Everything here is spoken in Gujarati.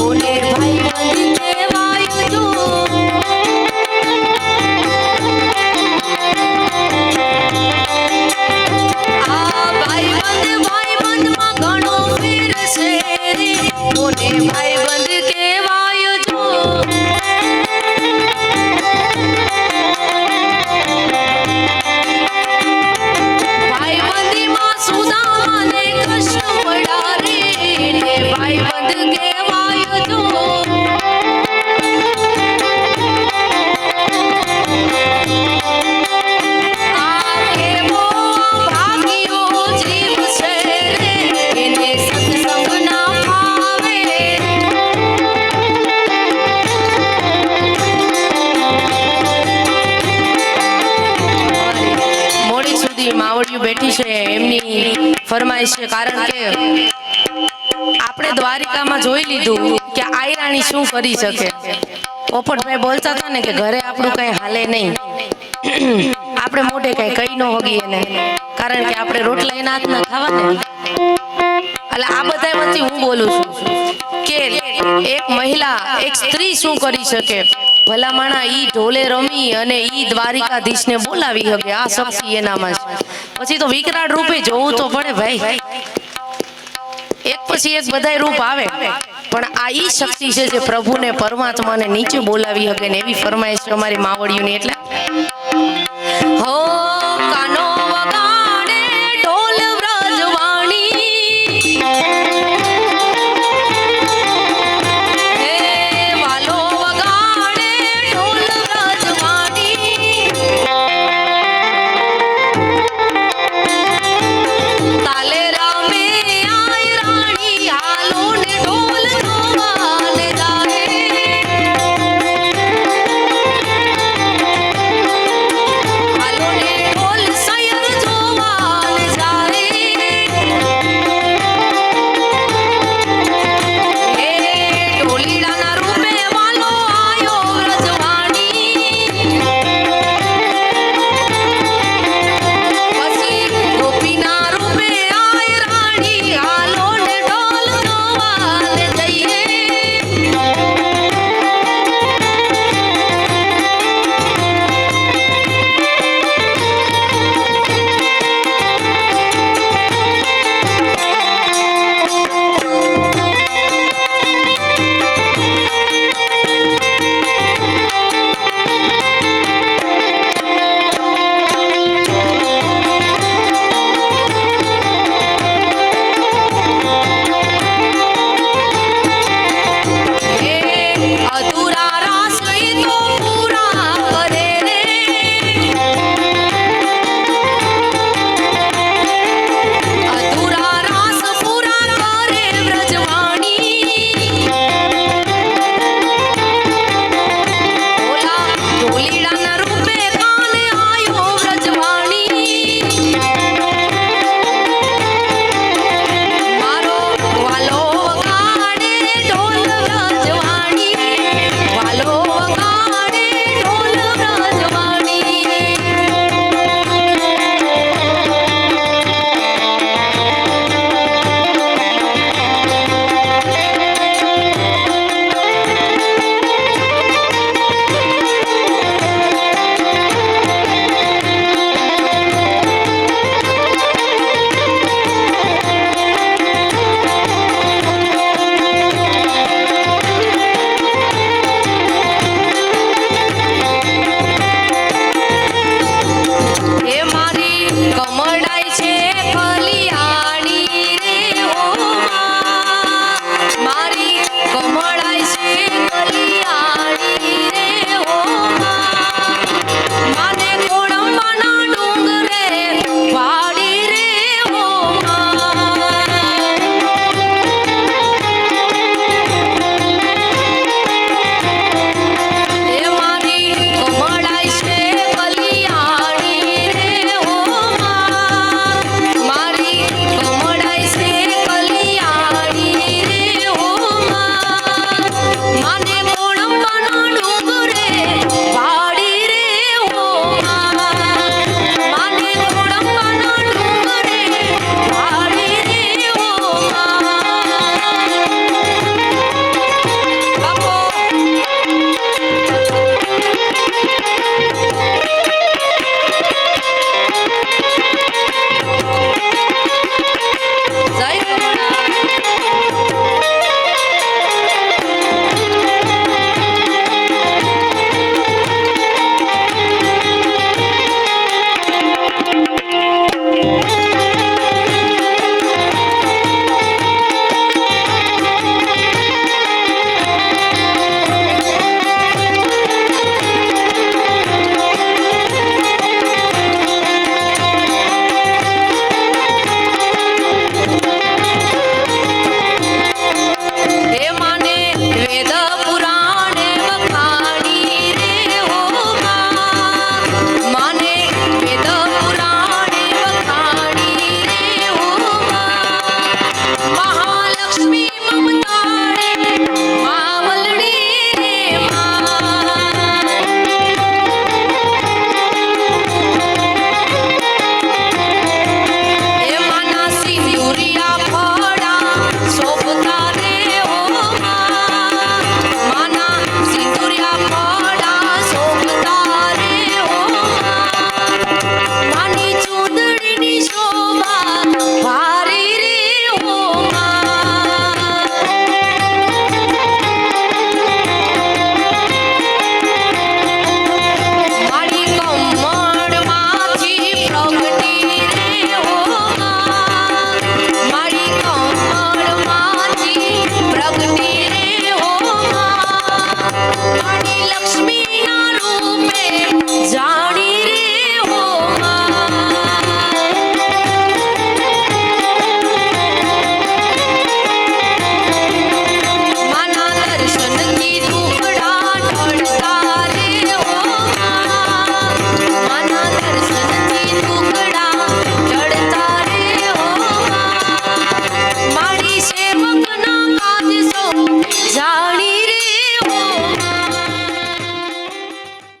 બોલે છે, કારણ કે આપણે દ્વારિકામાં જોઈ લીધું કે આયરાણી શું કરી શકે. પોપટભાઈ બોલતા હતા ને કે ઘરે આપણું કઈ હાલે નહીં. આપણે મોઢે કઈ કઈ ન હોગીએ ને. કારણ કે આપણે રોટલા એના હાથના ખાવા ને. એટલે આ બધા માંથી હું બોલું છું કે એક મહિલા, એક સ્ત્રી શું કરી શકે? ભલા માણા ઈ ઢોલે રમી અને ઈ દ્વારિકાધીશને બોલાવી શકે આ શક્તિ એનામાં છે. પછી તો વિકરાળ રૂપે જોવું તો પડે ભાઈ. એક પછી એક બધાય રૂપ આવે. પણ આ ઈ શક્તિ છે જે પ્રભુને પરમાત્માને નીચે બોલાવી શકે ને એવી ફરમાઈશ અમારી માવડિયુંની એટલે? હો